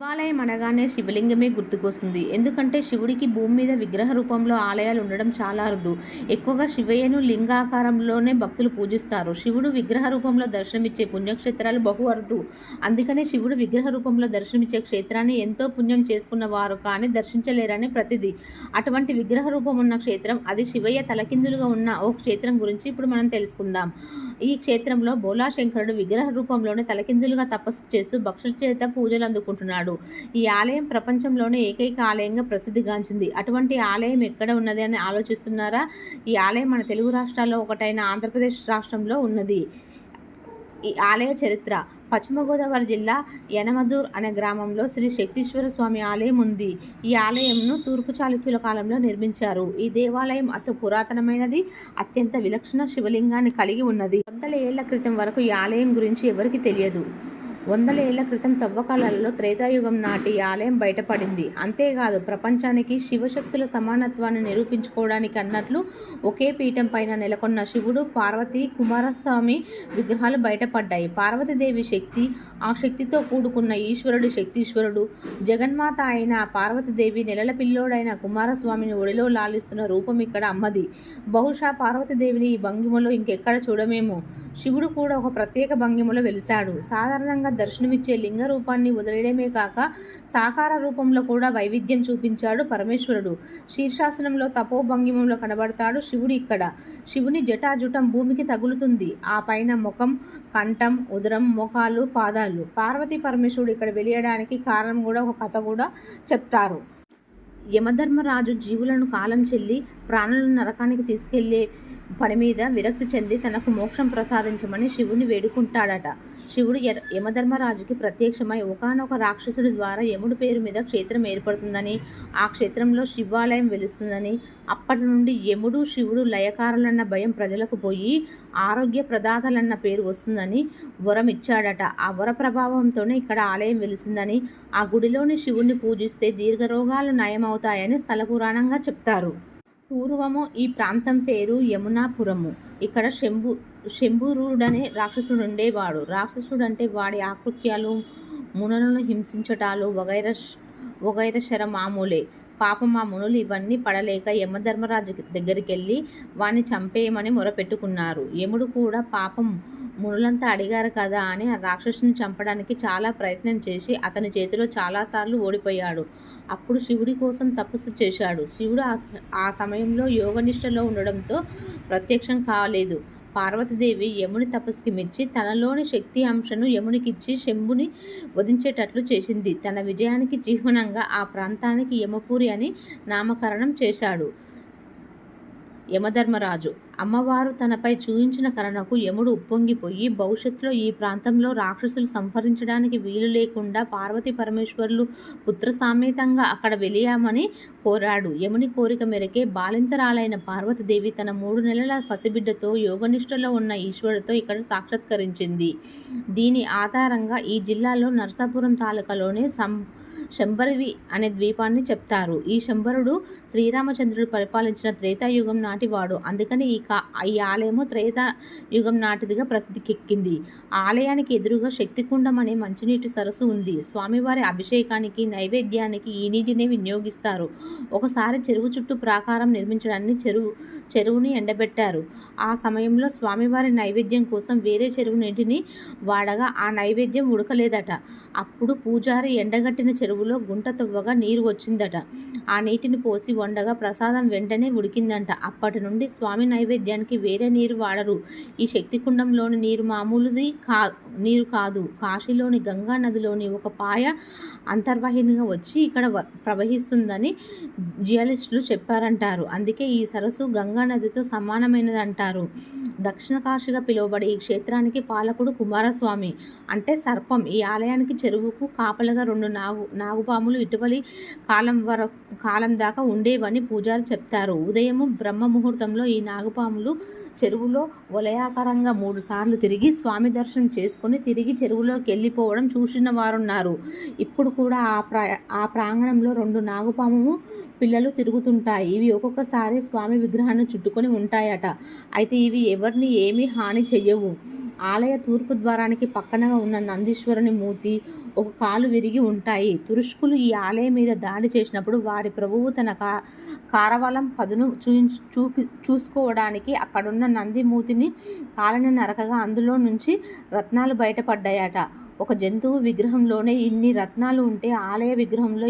శివాలయం అనగానే శివలింగమే గుర్తుకొస్తుంది. ఎందుకంటే శివుడికి భూమి మీద విగ్రహ రూపంలో ఆలయాలు ఉండడం చాలా అరుదు. ఎక్కువగా శివయ్యను లింగాకారంలోనే భక్తులు పూజిస్తారు. శివుడు విగ్రహ రూపంలో దర్శనమిచ్చే పుణ్యక్షేత్రాలు బహు అరుదు. అందుకనే శివుడు విగ్రహ రూపంలో దర్శనమిచ్చే క్షేత్రాన్ని ఎంతో పుణ్యం చేసుకున్న వారు కానీ దర్శించలేరని ప్రతిది. అటువంటి విగ్రహ రూపం ఉన్న క్షేత్రం అది శివయ్య తలకిందులుగా ఉన్న ఓ క్షేత్రం గురించి ఇప్పుడు మనం తెలుసుకుందాం. ఈ క్షేత్రంలో బోలాశంకరుడు విగ్రహ రూపంలోనే తలకిందులుగా తపస్సు చేస్తూ భక్షుల చేత పూజలు అందుకుంటున్నాడు. ఈ ఆలయం ప్రపంచంలోనే ఏకైక ఆలయంగా ప్రసిద్ధిగాంచింది. అటువంటి ఆలయం ఎక్కడ ఉన్నది అని ఆలోచిస్తున్నారా? ఈ ఆలయం మన తెలుగు రాష్ట్రాల్లో ఒకటైన ఆంధ్రప్రదేశ్ రాష్ట్రంలో ఉన్నది. ఈ ఆలయ చరిత్ర. పశ్చిమ గోదావరి జిల్లా యనమదూర్ అనే గ్రామంలో శ్రీ శక్తీశ్వర స్వామి ఆలయం ఉంది. ఈ ఆలయంను తూర్పు చాళుక్యుల కాలంలో నిర్మించారు. ఈ దేవాలయం అతి పురాతనమైనది అత్యంత విలక్షణ శివలింగాన్ని కలిగి ఉన్నది. వందల ఏళ్ళ క్రితం వరకు ఈ ఆలయం గురించి ఎవరికి తెలియదు. వందల ఏళ్ళ క్రితం తవ్వకాలలో త్రేతాయుగం నాటి ఆలయం బయటపడింది. అంతేకాదు ప్రపంచానికి శివశక్తుల సమానత్వాన్ని నిరూపించుకోవడానికి అన్నట్లు ఒకే పీఠం పైన నెలకొన్న శివుడు పార్వతి కుమారస్వామి విగ్రహాలు బయటపడ్డాయి. పార్వతీదేవి శక్తి ఆ శక్తితో కూడుకున్న ఈశ్వరుడు శక్తీశ్వరుడు జగన్మాత అయిన పార్వతీదేవి నెలల పిల్లోడైన కుమారస్వామిని ఒడిలో లాలిస్తున్న రూపం ఇక్కడ అమ్మది. బహుశా పార్వతీదేవిని ఈ భంగిమలో ఇంకెక్కడ చూడమేమో? శివుడు కూడా ఒక ప్రత్యేక భంగిమలో వెలిశాడు. సాధారణంగా దర్శనమిచ్చే లింగ రూపాన్ని వదిలేయడమే కాక సాకార రూపంలో కూడా వైవిధ్యం చూపించాడు పరమేశ్వరుడు. శీర్షాసనంలో తపో భంగిమంలో కనబడతాడు శివుడు ఇక్కడ. శివుని జటాజుటం భూమికి తగులుతుంది. ఆ పైన ముఖం కంఠం ఉదరం మోకాలు పాదాలు. పార్వతీ పరమేశ్వరుడు ఇక్కడ వెలియడానికి కారణం కూడా ఒక కథ కూడా చెప్తారు. యమధర్మరాజు జీవులను కాలం చెల్లి ప్రాణులను నరకానికి తీసుకెళ్ళే పని మీద విరక్తి చెంది తనకు మోక్షం ప్రసాదించమని శివుని వేడుకుంటాడట. శివుడు యమధర్మరాజుకి ప్రత్యక్షమై ఒకానొక రాక్షసుడి ద్వారా యముడి పేరు మీద క్షేత్రం ఏర్పడుతుందని ఆ క్షేత్రంలో శివాలయం వెలుస్తుందని అప్పటి నుండి యముడు శివుడు లయకారులన్న భయం ప్రజలకు పోయి ఆరోగ్య ప్రదాతలన్న పేరు వస్తుందని వరం ఇచ్చాడట. ఆ వర ప్రభావంతోనే ఇక్కడ ఆలయం వెలిసిందని ఆ గుడిలోని శివుణ్ణి పూజిస్తే దీర్ఘరోగాలు నయమవుతాయని స్థల పురాణంగా చెప్తారు. పూర్వము ఈ ప్రాంతం పేరు యమునాపురము. ఇక్కడ శంభు శంభురుడనే రాక్షసుడు ఉండేవాడు రాక్షసుడు అంటే వాడి ఆకృత్యాలు మునులను హింసించటాలు వగైర వగైర శర మామూలే పాపం ఆ మునులు ఇవన్నీ పడలేక యమధర్మరాజు దగ్గరికి వెళ్ళి వాణ్ణి చంపేయమని మొరపెట్టుకున్నారు. యముడు కూడా పాపం మునులంతా అడిగారు కదా అని ఆ రాక్షసుని చంపడానికి చాలా ప్రయత్నం చేసి అతని చేతిలో చాలాసార్లు ఓడిపోయాడు. అప్పుడు శివుడి కోసం తపస్సు చేశాడు. శివుడు ఆ సమయంలో యోగనిష్టలో ఉండడంతో ప్రత్యక్షం కాలేదు. పార్వతీదేవి యముని తపస్సుకి మెచ్చి తనలోని శక్తి అంశను యమునికిచ్చి శంభుని వధించేటట్లు చేసింది. తన విజయానికి చిహ్నంగా ఆ ప్రాంతానికి యమపూరి అని నామకరణం చేశాడు యమధర్మరాజు. అమ్మవారు తనపై చూయించిన కరుణకు యముడు ఉప్పొంగిపోయి భవిష్యత్తులో ఈ ప్రాంతంలో రాక్షసులు సంహరించడానికి వీలు లేకుండా పార్వతీ పరమేశ్వరులు పుత్ర సామేతంగా అక్కడ వెలియామని కోరాడు. యముని కోరిక మేరకే బాలింతరాలైన పార్వతీదేవి తన మూడు నెలల పసిబిడ్డతో యోగనిష్టలో ఉన్న ఈశ్వరుడితో ఇక్కడ సాక్షాత్కరించింది. దీని ఆధారంగా ఈ జిల్లాలో నరసాపురం తాలూకాలోనే సం శంబరివి అనే ద్వీపాన్ని చెప్తారు. ఈ శంబరుడు శ్రీరామచంద్రుడు పరిపాలించిన త్రేతాయుగం నాటివాడు అందుకని ఈ కా ఈ ఆలయము త్రేతాయుగం నాటిదిగా ప్రసిద్ధికెక్కింది. ఆలయానికి ఎదురుగా శక్తికుండం అనే మంచినీటి సరస్సు ఉంది. స్వామివారి అభిషేకానికి నైవేద్యానికి ఈ నీటినే వినియోగిస్తారు. ఒకసారి చెరువు చుట్టూ ప్రాకారం నిర్మించడాన్ని చెరువు చెరువుని ఎండబెట్టారు. ఆ సమయంలో స్వామివారి నైవేద్యం కోసం వేరే చెరువు నీటిని వాడగా ఆ నైవేద్యం ఉడకలేదట. అప్పుడు పూజారి ఎండగట్టిన చెరువు చెరువులో గుంట తవ్వగా నీరు వచ్చిందట. ఆ నీటిని పోసి వండగా ప్రసాదం వెంటనే ఉడికిందంట. అప్పటి నుండి స్వామి నైవేద్యానికి వేరే నీరు వాడరు. ఈ శక్తి కుండంలోని నీరు మామూలుది కా నీరు కాదు. కాశీలోని గంగా నదిలోని ఒక పాయ అంతర్వాహినిగా వచ్చి ఇక్కడ ప్రవహిస్తుందని జియాలిస్టులు చెప్పారంటారు. అందుకే ఈ సరస్సు గంగా నదితో సమానమైనది అంటారు దక్షిణ కాశీగా పిలువబడే ఈ క్షేత్రానికి పాలకుడు కుమారస్వామి. అంటే సర్పం. ఈ ఆలయానికి చెరువుకు కాపలగా రెండు నాగు నాగుపాములు ఇటీవలి కాలం వరకు కాలం దాకా ఉండేవని పూజారి చెప్తారు. ఉదయము బ్రహ్మ ముహూర్తంలో ఈ నాగుపాములు చెరువులో వలయాకారంగా మూడు సార్లు తిరిగి స్వామి దర్శనం చేసుకుని తిరిగి చెరువులోకి వెళ్ళిపోవడం చూసిన వారున్నారు. ఇప్పుడు కూడా ఆ ప్రా ఆ ప్రాంగణంలో రెండు నాగుపాము పిల్లలు తిరుగుతుంటాయి. ఇవి ఒక్కొక్కసారి స్వామి విగ్రహాన్ని చుట్టుకొని ఉంటాయట. అయితే ఇవి ఎవరిని ఏమీ హాని చెయ్యవు. ఆలయ తూర్పు ద్వారానికి పక్కనగా ఉన్న నందీశ్వరుని మూర్తి ఒక కాలు విరిగి ఉంటాయి. తురుష్కులు ఈ ఆలయం మీద దాడి చేసినప్పుడు వారి ప్రభువు తన కా కారవలం పదును చూ చూపి చూసుకోవడానికి అక్కడున్న నందిమూతిని కాలను నరకగా అందులో నుంచి రత్నాలు బయటపడ్డాయట. ఒక జంతువు విగ్రహంలోనే ఇన్ని రత్నాలు ఉంటే ఆలయ విగ్రహంలో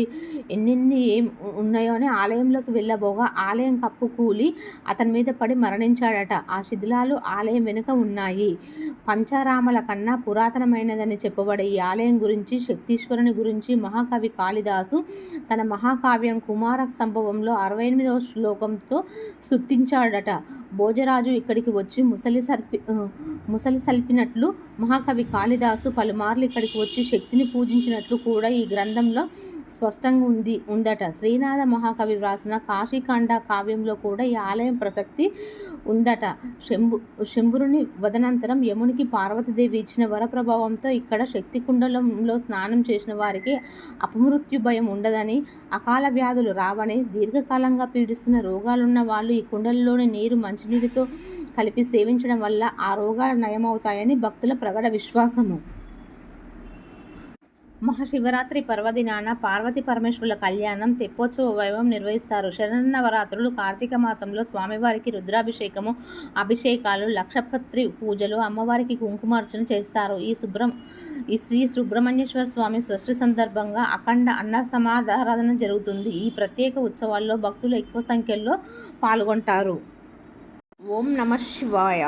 ఎన్నెన్ని ఏం ఉన్నాయో అని ఆలయంలోకి వెళ్ళబోగా ఆలయం కప్పు కూలి అతని మీద పడి మరణించాడట. ఆ శిథిలాలు ఆలయం వెనుక ఉన్నాయి. పంచారామల కన్నా పురాతనమైనదని చెప్పబడే ఈ ఆలయం గురించి శక్తీశ్వరుని గురించి మహాకవి కాళిదాసు తన మహాకావ్యం కుమార సంభవంలో అరవై ఎనిమిదవ శ్లోకంతో స్తుతించాడట భోజరాజు ఇక్కడికి వచ్చి ముసలి సర్పి ముసలి సల్పినట్లు మహాకవి కాళిదాసు పలుమార్లు ఇక్కడికి వచ్చి శక్తిని పూజించినట్లు కూడా ఈ గ్రంథంలో స్పష్టంగా ఉంది ఉందట. శ్రీనాథ మహాకవి వ్రాసిన కాశీఖండ కావ్యంలో కూడా ఈ ఆలయం ప్రసక్తి ఉందట. శంభు శంభురుని వదనంతరం యమునికి పార్వతీదేవి ఇచ్చిన వరప్రభావంతో ఇక్కడ శక్తి కుండలంలో స్నానం చేసిన వారికి అపమృత్యు భయం ఉండదని అకాల వ్యాధులు రావని దీర్ఘకాలంగా పీడిస్తున్న రోగాలున్న వాళ్ళు ఈ కుండలలోని నీరు మంచినీటితో కలిపి సేవించడం వల్ల ఆ రోగాలు నయమవుతాయని భక్తుల ప్రగడ విశ్వాసము. మహాశివరాత్రి పర్వదినాన పార్వతి పరమేశ్వరుల కళ్యాణం తెప్పోత్సవ వైభవం నిర్వహిస్తారు. శరన్నవరాత్రులు కార్తీక మాసంలో స్వామివారికి రుద్రాభిషేకము అభిషేకాలు లక్షపత్రి పూజలు అమ్మవారికి కుంకుమార్చన చేస్తారు. ఈ సుబ్రహ్మ ఈ శ్రీ సుబ్రహ్మణ్యేశ్వర స్వామి స్వస్తి సందర్భంగా అఖండ అన్న సమాధారాధన జరుగుతుంది. ఈ ప్రత్యేక ఉత్సవాల్లో భక్తులు ఎక్కువ సంఖ్యలో పాల్గొంటారు. ఓం నమ శివాయ.